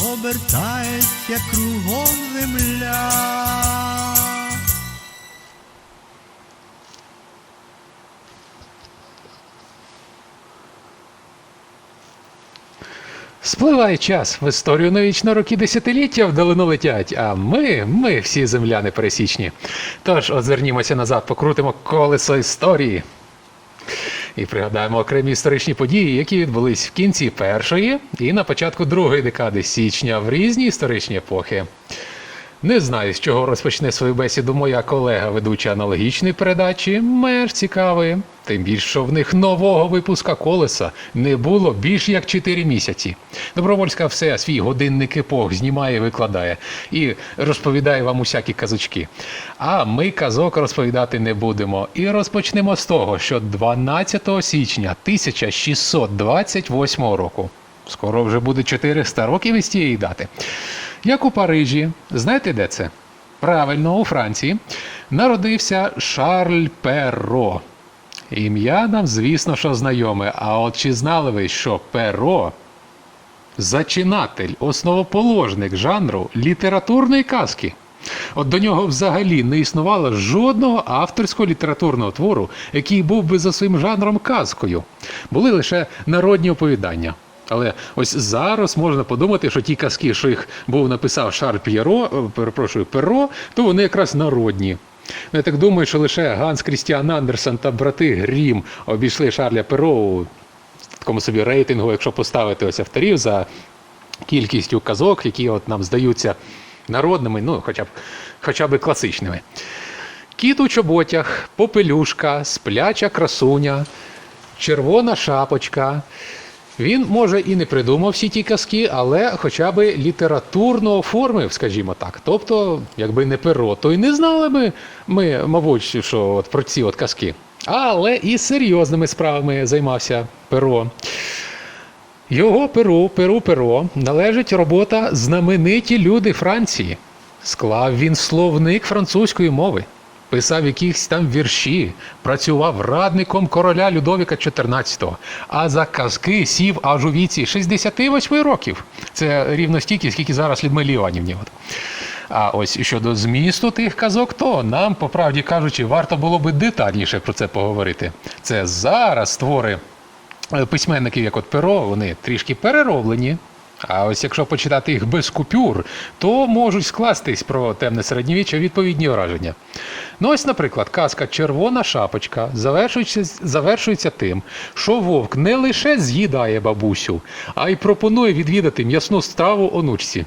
обертається кругом земля. Спливає час, в історію навічно роки десятиліття вдалину летять, а ми, ми всі земляни пересічні. Тож озирнімося назад, покрутимо колесо історії. І пригадаємо окремі історичні події, які відбулись в кінці першої і на початку другої декади січня в різні історичні епохи. Не знаю, з чого розпочне свою бесіду моя колега, ведуча аналогічної передачі, менш цікавої. Тим більше, що в них нового випуска колеса не було більш як 4 місяці. Добровольська все свій годинник епох знімає, викладає і розповідає вам усякі казочки. А ми казок розповідати не будемо. І розпочнемо з того, що 12 січня 1628 року. Скоро вже буде 400 років із тієї дати. Як у Парижі, знаєте де це? Правильно, у Франції, народився Шарль Перро. Ім'я нам, звісно, що знайоме. А от чи знали ви, що Перро зачинатель, основоположник жанру літературної казки? От до нього взагалі не існувало жодного авторського літературного твору, який був би за своїм жанром казкою. Були лише народні оповідання. Але ось зараз можна подумати, що ті казки, що їх був написав Шарль П'єро, е, перепрошую, Перро, то вони якраз народні. Я так думаю, що лише Ганс Крістіан Андерсен та брати Грім обійшли Шарля Перо у такому собі рейтингу, якщо поставити ось авторів за кількістю казок, які от нам здаються народними, ну хоча б, хоча б класичними. Кіт у чоботях, попелюшка, спляча красуня, червона шапочка. Він, може, і не придумав всі ті казки, але хоча б літературно оформив, скажімо так. Тобто, якби не перо, то й не знали би ми, мабуть, що от про ці от казки. Але і серйозними справами займався перо. Його перу, перу, перо належить робота знамениті люди Франції. Склав він словник французької мови, писав якісь там вірші, працював радником короля Людовіка XIV, а за казки сів аж у віці 68 років. Це рівно стільки, скільки зараз Людмилі Іванівні. А ось щодо змісту тих казок, то нам, по правді кажучи, варто було би детальніше про це поговорити. Це зараз твори е, письменників, як от перо, вони трішки перероблені. А ось якщо почитати їх без купюр, то можуть скластись про темне середньовіччя відповідні враження. Ну ось, наприклад, казка Червона шапочка завершується, завершується тим, що вовк не лише з'їдає бабусю, а й пропонує відвідати м'ясну страву онучці.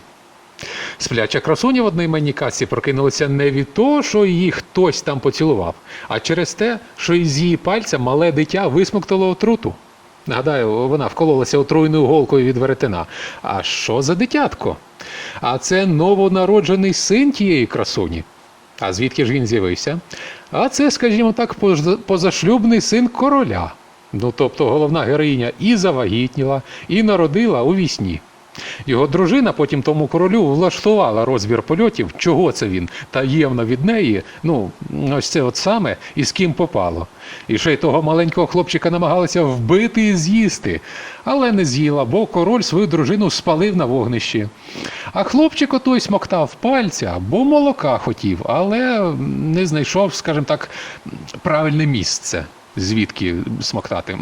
Спляча красуня в одноіменній касі прокинулася не від того, що її хтось там поцілував, а через те, що із її пальця мале дитя висмоктало отруту. Нагадаю, вона вкололася отруйною голкою від веретена. А що за дитятко? А це новонароджений син тієї красуні. А звідки ж він з'явився? А це, скажімо так, поза- позашлюбний син короля. Ну, тобто головна героїня і завагітніла, і народила у вісні. Його дружина потім тому королю влаштувала розбір польотів, чого це він, таємно від неї, ну, ось це от саме, і з ким попало. І ще й того маленького хлопчика намагалися вбити і з'їсти, але не з'їла, бо король свою дружину спалив на вогнищі. А хлопчик отой смоктав пальця, бо молока хотів, але не знайшов, скажімо так, правильне місце звідки смоктати.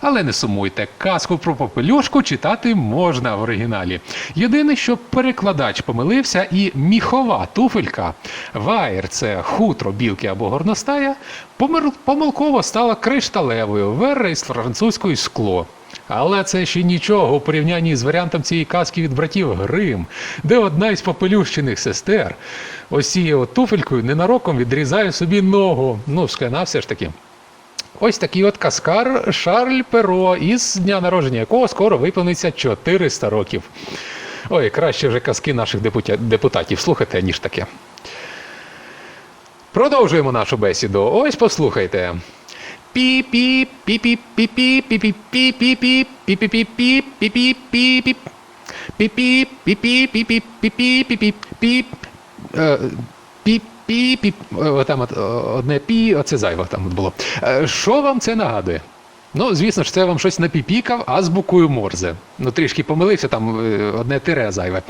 Але не сумуйте, казку про попелюшку читати можна в оригіналі. Єдине, що перекладач помилився, і міхова туфелька, ваєр це хутро білки або горностая, помилково стала кришталевою, верра із французької скло. Але це ще нічого у порівнянні з варіантом цієї казки від братів Грим, де одна із попелющених сестер ось цією туфелькою ненароком відрізає собі ногу. Ну, скана все ж таки. Ось такий от каскар Шарль Перо, із дня народження якого скоро виповниться 400 років. Ой, краще вже казки наших депутатів слухати, ніж таке. Продовжуємо нашу бесіду. Ось послухайте. Пі-пі, пі-пі, пі-пі, пі-пі, пі-пі, пі-пі, пі-пі, пі-пі, пі-пі. Пі-пі, пі-пі, пі-пі, пі-пі, пі-пі, піп. Е, Пі-пі, піп. Е, Отам от, е, одне пі, оце зайве там було. Е, Що вам це нагадує? Ну, звісно ж, це вам щось напіпікав азбукою Морзе. Ну, трішки помилився, там е, одне тире зайве.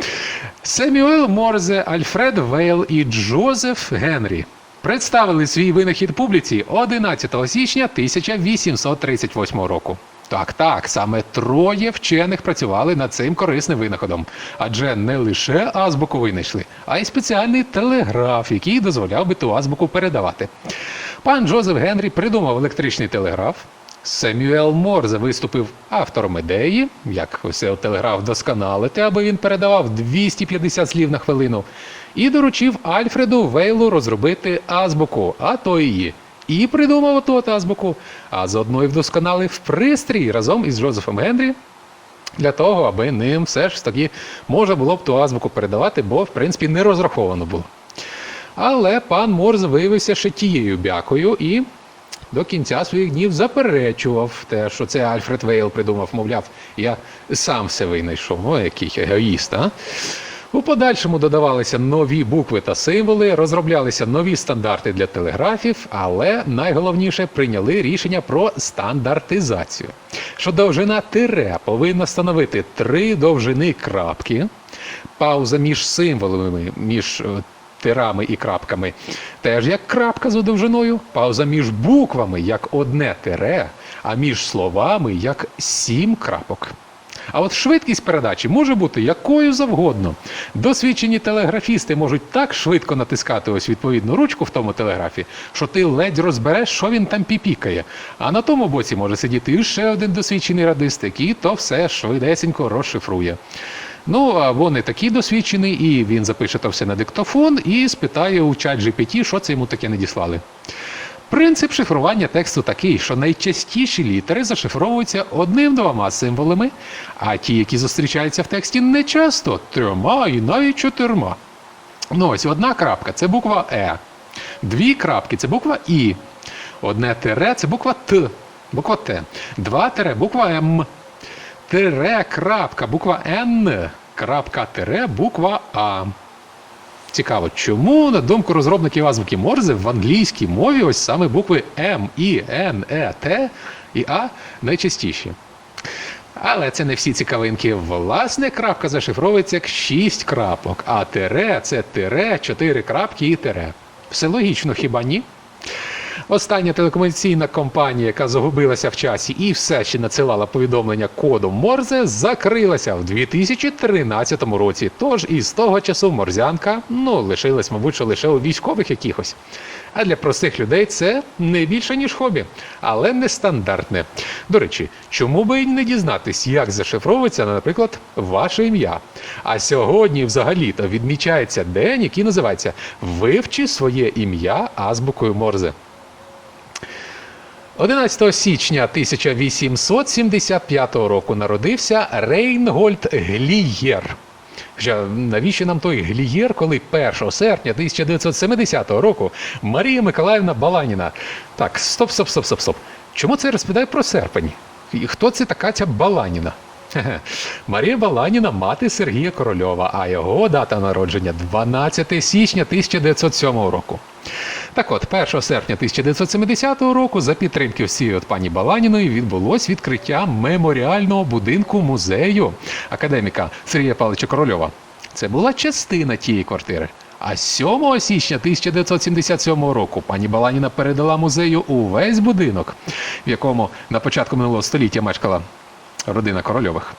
Семюел Морзе, Альфред Вейл і Джозеф Генрі представили свій винахід публіці 11 січня 1838 року. Так, так, саме троє вчених працювали над цим корисним винаходом. Адже не лише азбуку винайшли, а й спеціальний телеграф, який дозволяв би ту азбуку передавати. Пан Джозеф Генрі придумав електричний телеграф. Семюел Морзе виступив автором ідеї, як усе телеграф досконалити, аби він передавав 250 слів на хвилину, і доручив Альфреду Вейлу розробити азбуку, а то її. І придумав ту азбуку, а заодно й вдосконалив пристрій разом із Джозефом Генрі для того, аби ним все ж таки можна було б ту азбуку передавати, бо в принципі не розраховано було. Але пан Морз виявився ще тією бякою і до кінця своїх днів заперечував те, що це Альфред Вейл придумав, мовляв, я сам все винайшов. О, який егоїст, а? У подальшому додавалися нові букви та символи, розроблялися нові стандарти для телеграфів, але найголовніше прийняли рішення про стандартизацію. Що довжина тире повинна становити три довжини крапки, пауза між символами, між е, тирами і крапками, теж як крапка за довжиною, пауза між буквами як одне тире, а між словами як сім крапок. А от швидкість передачі може бути якою завгодно. Досвідчені телеграфісти можуть так швидко натискати ось відповідну ручку в тому телеграфі, що ти ледь розбереш, що він там піпікає. А на тому боці може сидіти ще один досвідчений радист, який то все швидесенько розшифрує. Ну, або не такий досвідчений, і він запише то все на диктофон і спитає у чат GPT, що це йому таке надіслали. Принцип шифрування тексту такий, що найчастіші літери зашифровуються одним-двома символами, а ті, які зустрічаються в тексті, не часто трьома і навіть чотирма. Ну ось одна крапка це буква Е. Дві крапки це буква І. Одне тире це буква Т. Буква Т. Два тире буква М. Тире крапка, буква Н. Крапка тире буква А. Цікаво, чому, на думку розробників азбуки Морзе, в англійській мові ось саме букви М, І, Н, Е, Т і А найчастіші. Але це не всі цікавинки. Власне, крапка зашифровується як 6 крапок, а тире це тире, 4 крапки і тире. Все логічно, хіба ні? Остання телекомунікаційна компанія, яка загубилася в часі і все ще надсилала повідомлення кодом Морзе, закрилася в 2013 році. Тож із того часу морзянка ну лишилась, мабуть, що лише у військових якихось. А для простих людей це не більше ніж хобі, але не стандартне. До речі, чому би не дізнатись, як зашифровується, наприклад, ваше ім'я? А сьогодні взагалі-то відмічається день, який називається Вивчи своє ім'я азбукою Морзе. 11 січня 1875 року народився Рейнгольд Глієр. Хоча навіщо нам той Глієр, коли 1 серпня 1970 року Марія Миколаївна Баланіна. Так, стоп, стоп, стоп, стоп, стоп. Чому це розповідає про серпень? І хто це така ця Баланіна? Марія Баланіна мати Сергія Корольова, а його дата народження 12 січня 1907 року. Так от, 1 серпня 1970 року, за підтримки всієї от пані Баланіної, відбулось відкриття меморіального будинку музею академіка Сергія Павловича Корольова. Це була частина тієї квартири. А 7 січня 1977 року пані Баланіна передала музею увесь будинок, в якому на початку минулого століття мешкала родина Корольових.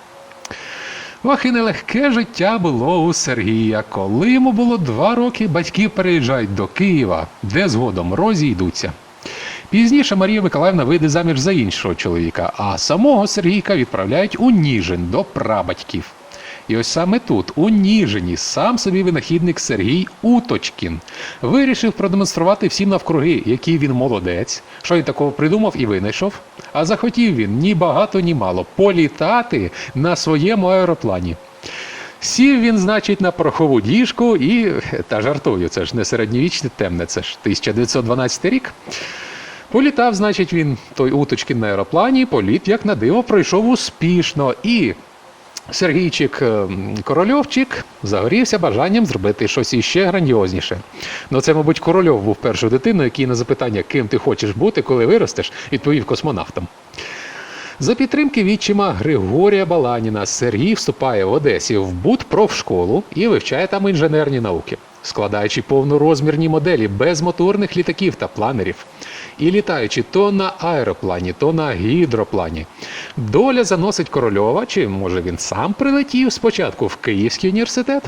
Ох, і нелегке життя було у Сергія. Коли йому було два роки, батьки переїжджають до Києва, де згодом розійдуться. Пізніше Марія Миколаївна вийде заміж за іншого чоловіка, а самого Сергійка відправляють у Ніжин до прабатьків. І ось саме тут, у Ніжині, сам собі винахідник Сергій Уточкін вирішив продемонструвати всім навкруги, який він молодець, що він такого придумав і винайшов. А захотів він ні багато, ні мало політати на своєму аероплані. Сів він, значить, на порохову діжку і. Та жартую, це ж не середньовічне темне, це ж 1912 рік. Політав, значить, він той уточкін на аероплані, політ, як на диво, пройшов успішно. І Сергійчик ем, Корольовчик загорівся бажанням зробити щось іще грандіозніше. Ну, це, мабуть, Корольов був першою дитиною, який на запитання, ким ти хочеш бути, коли виростеш, відповів космонавтом. За підтримки відчима Григорія Баланіна Сергій вступає в Одесі в Будпрофшколу і вивчає там інженерні науки, складаючи повнорозмірні моделі безмоторних літаків та планерів. І літаючи то на аероплані, то на гідроплані. Доля заносить Корольова, чи може він сам прилетів спочатку в Київський університет,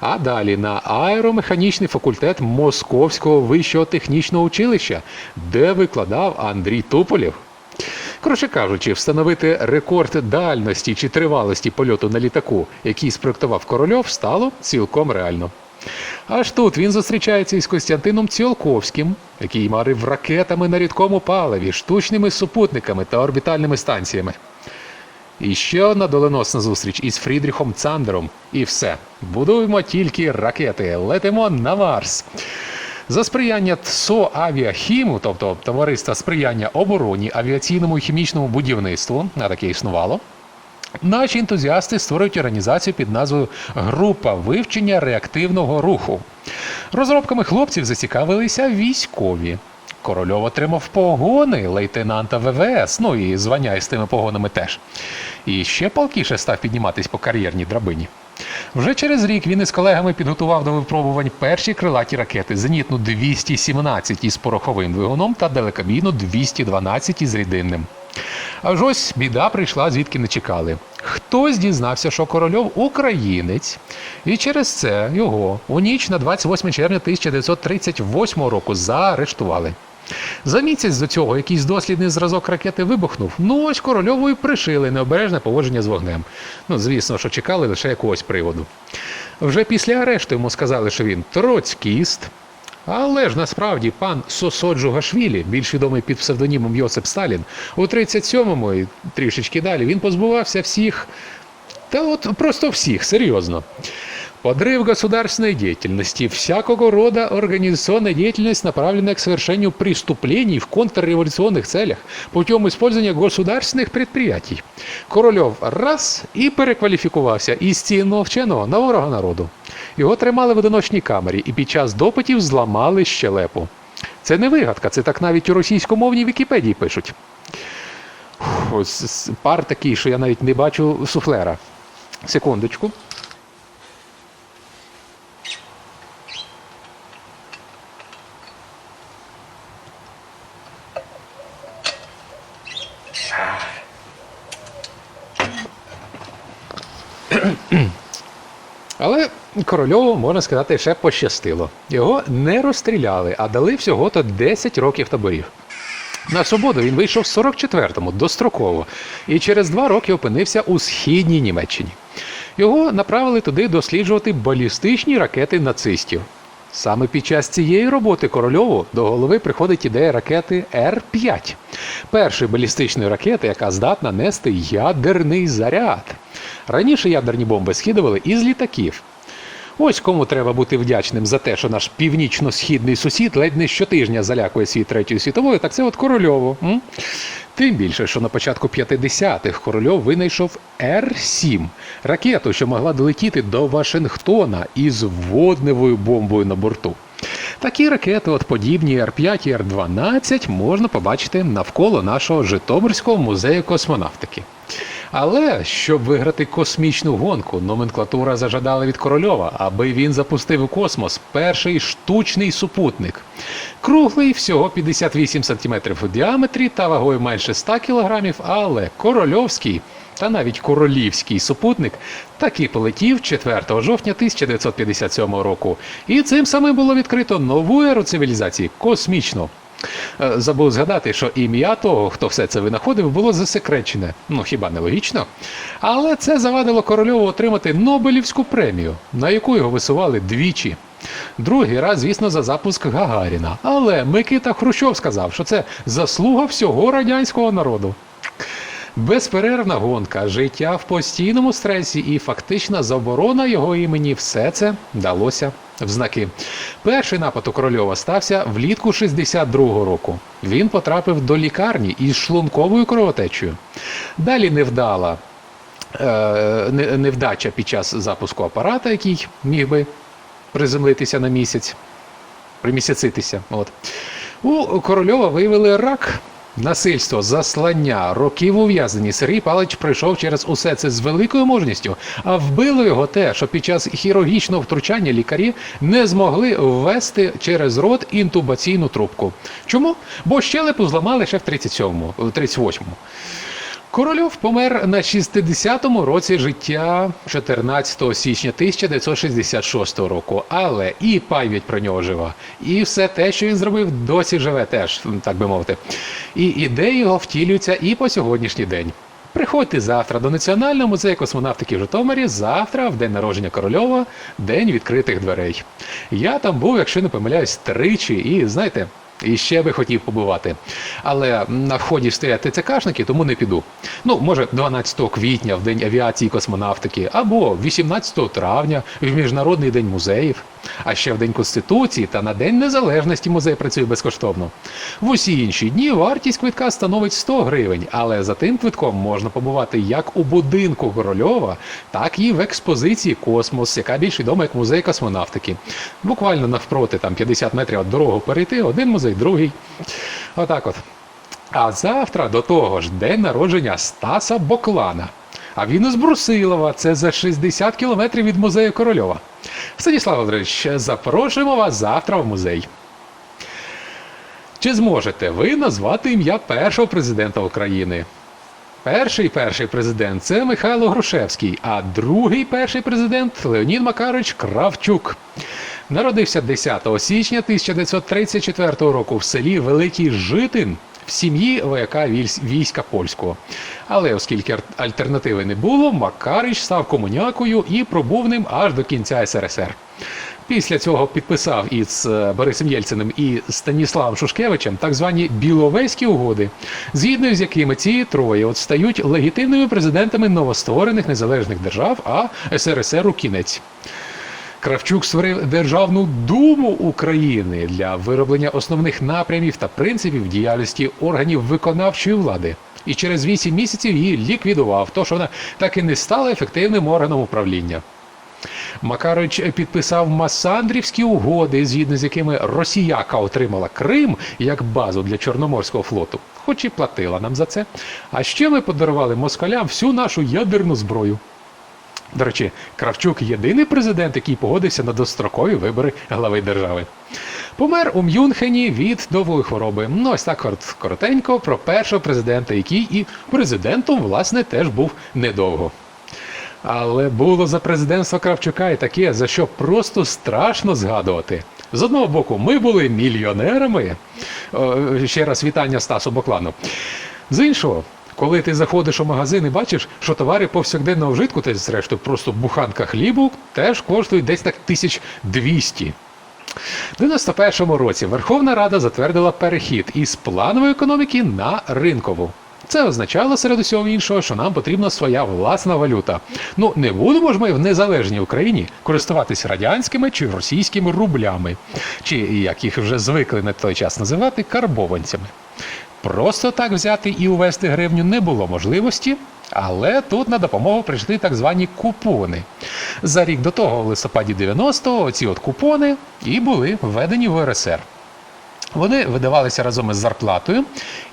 а далі на аеромеханічний факультет Московського вищого технічного училища, де викладав Андрій Туполєв. Коротше кажучи, встановити рекорд дальності чи тривалості польоту на літаку, який спроектував Корольов, стало цілком реально. Аж тут він зустрічається із Костянтином Ціолковським, який марив ракетами на рідкому паливі, штучними супутниками та орбітальними станціями. І ще одна доленосна зустріч із Фрідріхом Цандером. І все. Будуємо тільки ракети, летимо на Марс. За сприяння ТСО Авіахіму, тобто товариства сприяння обороні, авіаційному і хімічному будівництву, а таке існувало. Наші ентузіасти створюють організацію під назвою Група вивчення реактивного руху. Розробками хлопців зацікавилися військові. Корольов отримав погони лейтенанта ВВС, ну і звання із тими погонами теж. І ще палкіше став підніматись по кар'єрній драбині. Вже через рік він із колегами підготував до випробувань перші крилаті ракети зенітну 217 із пороховим двигуном та далекобійну 212 із рідинним. Аж ось біда прийшла, звідки не чекали. Хтось дізнався, що корольов українець, і через це його у ніч на 28 червня 1938 року заарештували. За місяць до цього якийсь дослідний зразок ракети вибухнув. Ну ось корольову і пришили необережне поводження з вогнем. Ну, звісно, що чекали лише якогось приводу. Вже після арешту йому сказали, що він троцькіст. Але ж насправді пан Сосо Джугашвілі, більш відомий під псевдонімом Йосип Сталін, у 37-му і трішечки далі він позбувався всіх, та от просто всіх, серйозно. Подрыв государственной деятельности, всякого рода организационная деятельность, направленная к совершению преступлений в контрреволюционных целях путем использования государственных предприятий. Корольов раз і перекваліфікувався із цінного вченого на ворога народу. Його тримали в одиночній камері і під час допитів зламали щелепу. Це не вигадка, це так навіть у російськомовній Вікіпедії пишуть. Ось пар такий, що я навіть не бачу суфлера. Секундочку. Але корольову, можна сказати, ще пощастило. Його не розстріляли, а дали всього-то 10 років таборів. На свободу він вийшов в 44-му достроково і через два роки опинився у східній Німеччині. Його направили туди досліджувати балістичні ракети нацистів. Саме під час цієї роботи корольову до голови приходить ідея ракети Р-5, першої балістичної ракети, яка здатна нести ядерний заряд. Раніше ядерні бомби скидували із літаків. Ось кому треба бути вдячним за те, що наш північно-східний сусід ледь не щотижня залякує світ Третьої світової, так це от Корольову. М? Тим більше, що на початку 50-х Корольов винайшов Р-7 ракету, що могла долетіти до Вашингтона із водневою бомбою на борту. Такі ракети, от подібні Р-5 і Р-12, можна побачити навколо нашого Житомирського музею космонавтики. Але щоб виграти космічну гонку, номенклатура зажадала від Корольова, аби він запустив у космос перший штучний супутник. Круглий, всього 58 см у діаметрі та вагою менше 100 кг, але корольовський та навіть королівський супутник таки полетів 4 жовтня 1957 року. І цим самим було відкрито нову еру цивілізації космічну. Е, Забув згадати, що ім'я того, хто все це винаходив, було засекречене. Ну хіба не логічно? Але це завадило корольову отримати Нобелівську премію, на яку його висували двічі. Другий раз, звісно, за запуск Гагаріна. Але Микита Хрущов сказав, що це заслуга всього радянського народу. Безперервна гонка, життя в постійному стресі і фактична заборона його імені все це далося в знаки. Перший напад у Корольова стався влітку 62-го року. Він потрапив до лікарні із шлунковою кровотечею. Далі невдала е, невдача під час запуску апарата, який міг би приземлитися на місяць, примісяцитися. От. У Корольова виявили рак. Насильство, заслання, років ув'язнені. Сергій Палич пройшов через усе це з великою мужністю, а вбило його те, що під час хірургічного втручання лікарі не змогли ввести через рот інтубаційну трубку. Чому? Бо щелепу зламали ще в 37-му, в 38-му. Корольов помер на 60-му році життя 14 січня 1966 року. Але і пам'ять про нього жива, і все те, що він зробив, досі живе теж, так би мовити. І ідеї його втілюються і по сьогоднішній день. Приходьте завтра до Національного музею космонавтики в Житомирі. Завтра, в день народження Корольова, день відкритих дверей. Я там був, якщо не помиляюсь, тричі, і знаєте. І ще би хотів побувати. Але на вході стоять ТЦКшники, тому не піду. Ну, може, 12 квітня, в День авіації і космонавтики, або 18 травня, в Міжнародний день музеїв, а ще в День Конституції та на День Незалежності музей працює безкоштовно. В усі інші дні вартість квитка становить 100 гривень, але за тим квитком можна побувати як у будинку Корольова, так і в експозиції Космос, яка більш відома як музей космонавтики. Буквально навпроти, там 50 метрів від дорогу перейти, один музей, другий. Отак от. А завтра до того ж день народження Стаса Боклана. А він із Брусилова, це за 60 кілометрів від музею Корольова. Станіслав Володимирович, запрошуємо вас завтра в музей. Чи зможете ви назвати ім'я першого президента України? Перший перший президент це Михайло Грушевський, а другий перший президент Леонід Макарович Кравчук. Народився 10 січня 1934 року в селі Великий Житин сім'ї вояка військ- війська польського. Але оскільки альтернативи не було, Макарич став комунякою і пробув ним аж до кінця СРСР. Після цього підписав із е, Борисом Єльциним і Станіславом Шушкевичем так звані Біловезькі угоди, згідно з якими ці троє от стають легітимними президентами новостворених незалежних держав, а СРСР у кінець. Кравчук створив Державну думу України для вироблення основних напрямів та принципів діяльності органів виконавчої влади. І через 8 місяців її ліквідував, то що вона так і не стала ефективним органом управління. Макарович підписав Масандрівські угоди, згідно з якими Росіяка отримала Крим як базу для Чорноморського флоту, хоч і платила нам за це. А ще ми подарували москалям всю нашу ядерну зброю. До речі, Кравчук єдиний президент, який погодився на дострокові вибори глави держави. Помер у Мюнхені від довгої хвороби. Ну, ось так коротенько про першого президента, який і президентом, власне, теж був недовго. Але було за президентства Кравчука і таке, за що просто страшно згадувати. З одного боку, ми були мільйонерами. О, ще раз вітання Стасу Боклану. З іншого, коли ти заходиш у магазин і бачиш, що товари повсякденного вжитку, та зрештою просто буханка хлібу, теж коштують десь так 1200. У 91-му році Верховна Рада затвердила перехід із планової економіки на ринкову. Це означало серед усього іншого, що нам потрібна своя власна валюта. Ну не будемо ж ми в незалежній Україні користуватися радянськими чи російськими рублями, чи як їх вже звикли на той час називати карбованцями. Просто так взяти і увести гривню не було можливості, але тут на допомогу прийшли так звані купони. За рік до того, в листопаді 90-го, ці от купони і були введені в РСР. Вони видавалися разом із зарплатою,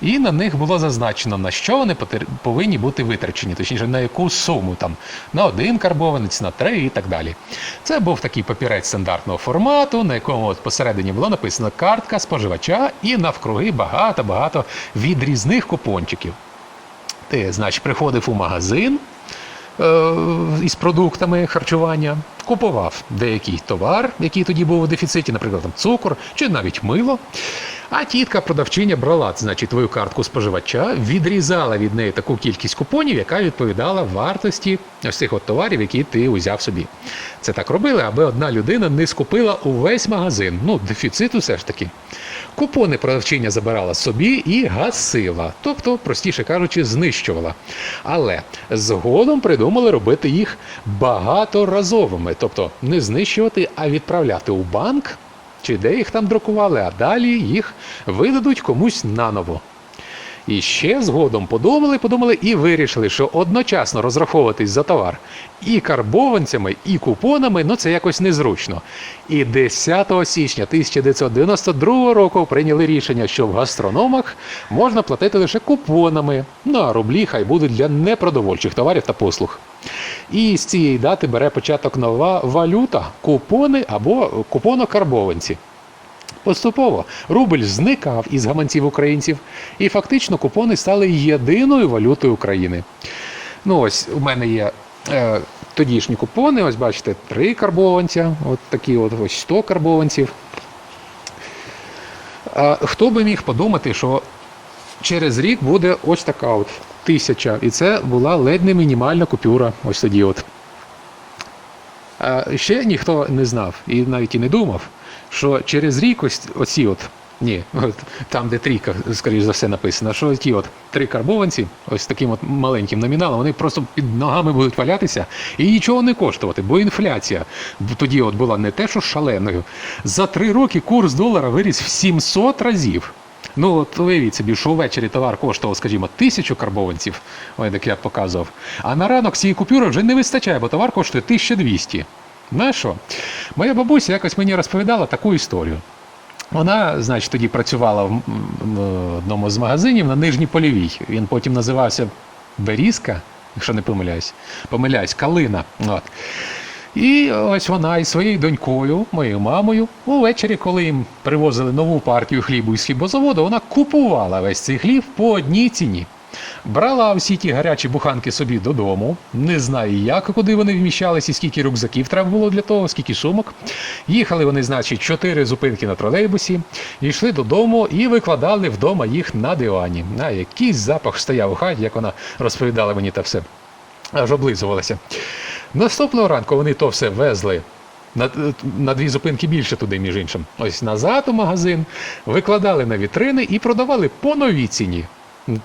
і на них було зазначено, на що вони повинні бути витрачені, точніше, на яку суму там на один карбованець, на три і так далі. Це був такий папірець стандартного формату, на якому посередині було написано картка споживача і навкруги багато-багато відрізних купончиків. Ти, значить, приходив у магазин із продуктами харчування, купував деякий товар, який тоді був у дефіциті, наприклад, там цукор чи навіть мило. А тітка продавчиня брала, значить, твою картку споживача, відрізала від неї таку кількість купонів, яка відповідала вартості ось цих от товарів, які ти узяв собі. Це так робили, аби одна людина не скупила увесь магазин. Ну, дефіцит усе ж таки. Купони продавчиня забирала собі і гасила, тобто, простіше кажучи, знищувала. Але згодом придумали робити їх багаторазовими, тобто не знищувати, а відправляти у банк, чи де їх там друкували, а далі їх видадуть комусь наново. І ще згодом подумали, подумали і вирішили, що одночасно розраховуватись за товар і карбованцями, і купонами ну це якось незручно. І 10 січня 1992 року прийняли рішення, що в гастрономах можна платити лише купонами, ну а рублі хай будуть для непродовольчих товарів та послуг. І з цієї дати бере початок нова валюта купони або купонокарбованці. Поступово рубль зникав із гаманців українців, і фактично купони стали єдиною валютою України. Ну ось у мене є е, тодішні купони, ось бачите, три карбованця, от такі от ось 100 карбованців. А хто би міг подумати, що через рік буде ось така от тисяча, і це була ледь не мінімальна купюра, ось тоді от. Ще ніхто не знав і навіть і не думав, що через рік ось оці от. Ні, от там, де трійка, скоріш за все, написано, що ті от три карбованці, ось таким от маленьким номіналом, вони просто під ногами будуть валятися і нічого не коштувати, бо інфляція тоді от була не те, що шаленою. За три роки курс долара виріс в 700 разів. Ну, от уявіть собі, що ввечері товар коштував, скажімо, тисячу карбованців, як я показував, а на ранок цієї купюри вже не вистачає, бо товар коштує 1200. Знаєш що? Моя бабуся якось мені розповідала таку історію. Вона, значить, тоді працювала в, одному з магазинів на Нижній Полівій. Він потім називався Берізка, якщо не помиляюсь. Помиляюсь, Калина. От. І ось вона із своєю донькою, моєю мамою, увечері, коли їм привозили нову партію хлібу із хлібозаводу, вона купувала весь цей хліб по одній ціні. Брала всі ті гарячі буханки собі додому. Не знаю як, куди вони вміщались і скільки рюкзаків треба було для того, скільки сумок. Їхали вони, значить, чотири зупинки на тролейбусі, йшли додому і викладали вдома їх на дивані. А якийсь запах стояв у хаті, як вона розповідала мені те все. Аж облизувалася. Наступного ранку вони то все везли. На, на дві зупинки більше туди, між іншим. Ось назад у магазин, викладали на вітрини і продавали по новій ціні.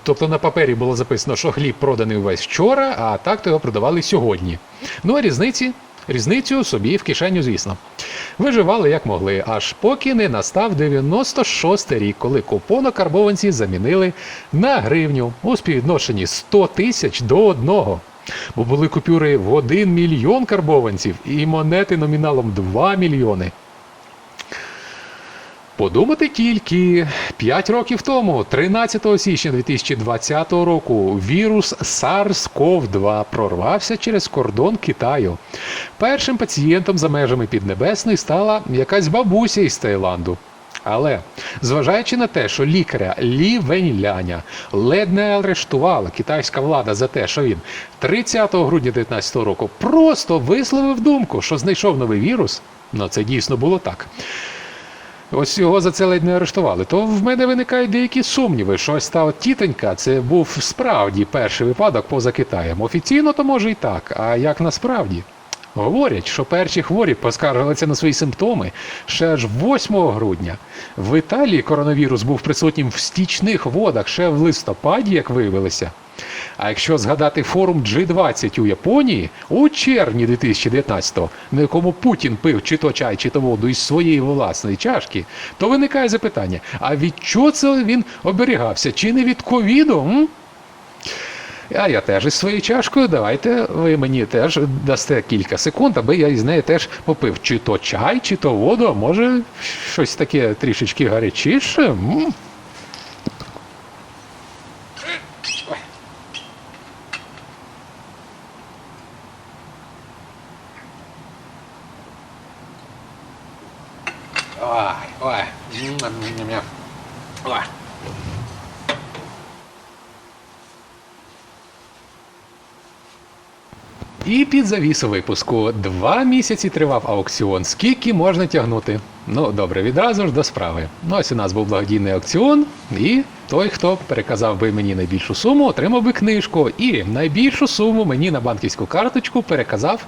Тобто на папері було записано, що хліб проданий увесь вчора, а так то його продавали сьогодні. Ну а різниці, різницю собі в кишеню, звісно. Виживали як могли, аж поки не настав 96-й рік, коли купонокарбованці замінили на гривню у співвідношенні 100 тисяч до одного. Бо були купюри в 1 мільйон карбованців і монети номіналом 2 мільйони. Подумати тільки 5 років тому, 13 січня 2020 року, вірус SARS-CoV-2 прорвався через кордон Китаю. Першим пацієнтом за межами Піднебесної стала якась бабуся із Таїланду. Але зважаючи на те, що лікаря Лі Веньляня ледь не арештувала китайська влада за те, що він 30 грудня 2019 року просто висловив думку, що знайшов новий вірус, ну це дійсно було так. Ось його за це ледь не арештували. То в мене виникають деякі сумніви, що ось та от тітонька це був справді перший випадок поза Китаєм. Офіційно то може і так, а як насправді? Говорять, що перші хворі поскаржилися на свої симптоми ще аж 8 грудня. В Італії коронавірус був присутнім в стічних водах ще в листопаді, як виявилося. А якщо згадати форум G20 у Японії у червні 2019-го, на якому Путін пив чи то чай, чи то воду із своєї власної чашки, то виникає запитання: а від чого це він оберігався? Чи не від ковіду? А я теж із своєю чашкою. Давайте ви мені теж дасте кілька секунд, аби я із неї теж попив чи то чай, чи то воду, а може щось таке трішечки гарячіше. М? Ой, ой. Ням-ням-ням. Ой. І під завісу випуску два місяці тривав аукціон. Скільки можна тягнути? Ну, добре, відразу ж до справи. Ну, ось у нас був благодійний аукціон, і той, хто переказав би мені найбільшу суму, отримав би книжку. І найбільшу суму мені на банківську карточку переказав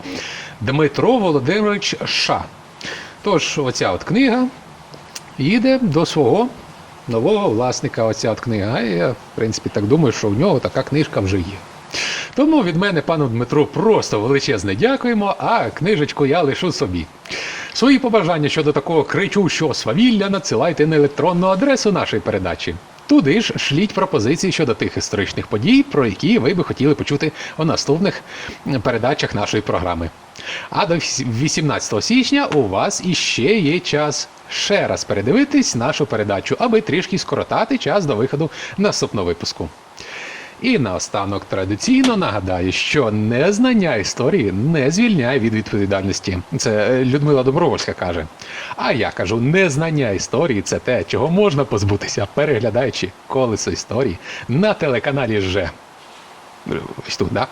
Дмитро Володимирович Ша. Тож, оця от книга їде до свого нового власника. Оця от книга. А я, в принципі, так думаю, що в нього така книжка вже є. Тому від мене, пану Дмитру, просто величезне дякуємо, а книжечку я лишу собі. Свої побажання щодо такого кричущого свавілля надсилайте на електронну адресу нашої передачі. Туди ж шліть пропозиції щодо тих історичних подій, про які ви би хотіли почути у наступних передачах нашої програми. А до 18 січня у вас іще є час ще раз передивитись нашу передачу, аби трішки скоротати час до виходу наступного випуску. І наостанок традиційно нагадаю, що незнання історії не звільняє від відповідальності. Це е, Людмила Добровольська каже. А я кажу, незнання історії це те, чого можна позбутися, переглядаючи колесо історії на телеканалі Ж. Ось тут, да?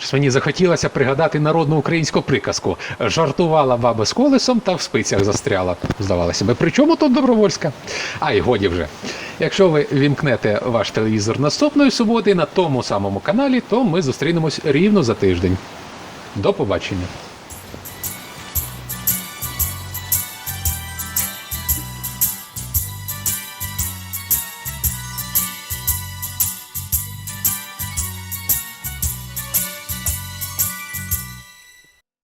Щось мені захотілося пригадати народну українську приказку. Жартувала баба з колесом та в спицях застряла. Здавалося би, при чому тут добровольська? А й годі вже. Якщо ви вімкнете ваш телевізор наступної суботи на тому самому каналі, то ми зустрінемось рівно за тиждень. До побачення.